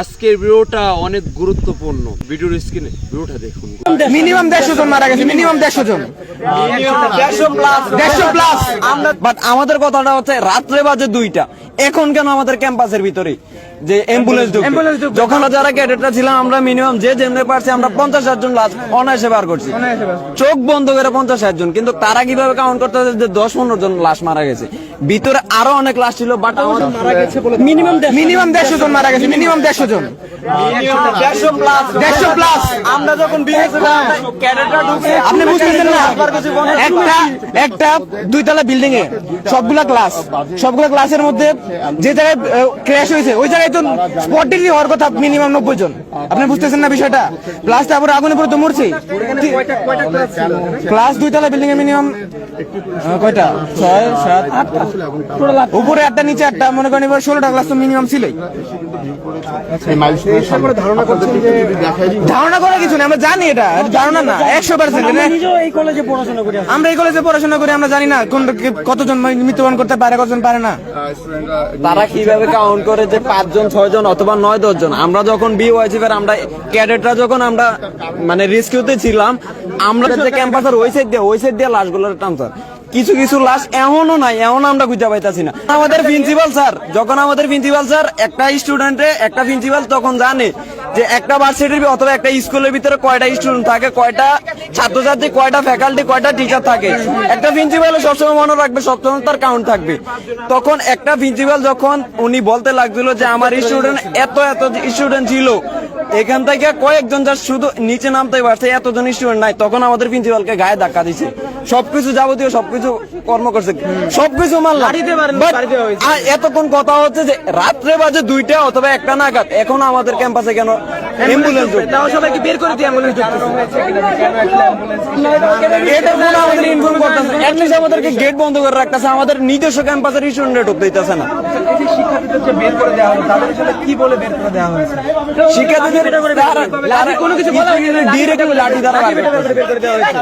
আজকের ভিডিওটা অনেক গুরুত্বপূর্ণ। ভিডিওর স্ক্রিনে ভিডিওটা দেখুন। মিনিমাম দেড়শো জন মারা গেছে মিনিমাম দেড়শো জন। দেড়শো প্লাস দেড়শো প্লাস আমরা বাট আমাদের কথাটা হচ্ছে রাত্রে বাজে দুইটা। এখন কেন আমাদের ক্যাম্পাসের ভিতরে যে অ্যাম্বুলেন্স যখন যারা ক্যাডেটরা ছিলাম আমরা মিনিমাম যে যেমনি পারছি আমরা পঞ্চাশ ষাট জন লাশ অনায়াসে বার করছি। চোখ বন্ধ করে পঞ্চাশ ষাট জন। কিন্তু তারা কীভাবে কাউন্ট করতে হবে যে দশ পনেরো জন লাশ মারা গেছে? ভিতরে আরও অনেক লাশ ছিল বাট আমাদের মিনিমাম মিনিমাম দেড়শো জন মারা গেছে মিনিমাম দেড়শো জন। দেড়শো প্লাস আমরা যখন আপনি বুঝতেছেন না? একটা একটা দুইতলা বিল্ডিং এ সবগুলা ক্লাস সবগুলা ক্লাসের মধ্যে যে জায়গায় ক্র্যাশ হয়েছে ওই জায়গায় তো স্পট ডেলি হওয়ার কথা মিনিমাম নব্বই জন। আপনি বুঝতেছেন না বিষয়টা? প্লাস তারপরে আগুনে পুরো তো মরছে ক্লাস দুইতলা বিল্ডিং এ মিনিমাম কয়টা? ছয় সাত আটটা উপরে আটটা নিচে আটটা মনে করেন এবার ষোলোটা ক্লাস তো মিনিমাম ছিলই। ধারণা করার কিছু নেই আমরা জানি এটা ধারণা না একশো পার্সেন্ট আমরা এই কলেজে পড়াশোনা করি আমরা জানি না কোন কতজন মৃত্যুবরণ করতে পারে কতজন পারে না। তারা কীভাবে কাউন্ট করে যে পাঁচজন ছয় জন অথবা নয় দশ জন আমরা যখন বি ওয়াইসিফের আমরা ক্যাডেটরা যখন আমরা মানে রেস্কিউতে ছিলাম আমরা যে ক্যাম্পাসের ওই সাইড দিয়ে ওই সাইড দিয়ে লাশগুলোর ট্রান্সফার কিছু কিছু লাশ এমনও নাই এমন আমরা খুঁজে পাইতাছি না। আমাদের প্রিন্সিপাল স্যার, যখন আমাদের প্রিন্সিপাল স্যার একটা স্টুডেন্টে একটা প্রিন্সিপাল তখন জানে যে একটা ভার্সিটির অথবা একটা স্কুলের ভিতরে কয়টা স্টুডেন্ট থাকে, কয়টা ছাত্রছাত্রী, কয়টা ফ্যাকাল্টি কয়টা টিচার থাকে। একটা প্রিন্সিপাল সবসময় মনে রাখবে, সবসময় তার কাউন্ট থাকবে। তখন একটা প্রিন্সিপাল যখন উনি বলতে লাগছিল যে আমার স্টুডেন্ট এত এত স্টুডেন্ট ছিল এখান থেকে কয়েকজন যার শুধু নিচে নামতে পারছে এতজন স্টুডেন্ট নাই। তখন আমাদের প্রিন্সিপালকে গায়ে ধাক্কা দিছে। সবকিছু যাবতীয় সবকিছু কর্ম করছে। সবকিছু মানলাম। এতক্ষণ কথা হচ্ছে যে রাত্রে বাজে দুইটা অথবা একটা নাগাদ। এখন আমাদের ক্যাম্পাসে কেন অ্যাম্বুলেন্স সবাইকে বের করে দিয়ে অ্যাম্বুলেন্স এটা কোনো আমাদের ইনফর্ম করতেছে অ্যাটলিস্ট আমাদেরকে গেট বন্ধ করে রাখতেছে আমাদের নিজস্ব ক্যাম্পাসের স্টুডেন্ট ঢুকতে দিতেছে না শিক্ষার্থীদের তারা- কোনো কিছু বলা হয়নি, ডিরেক্টলি লাঠি দ্বারা বের করে দেওয়া হয়েছে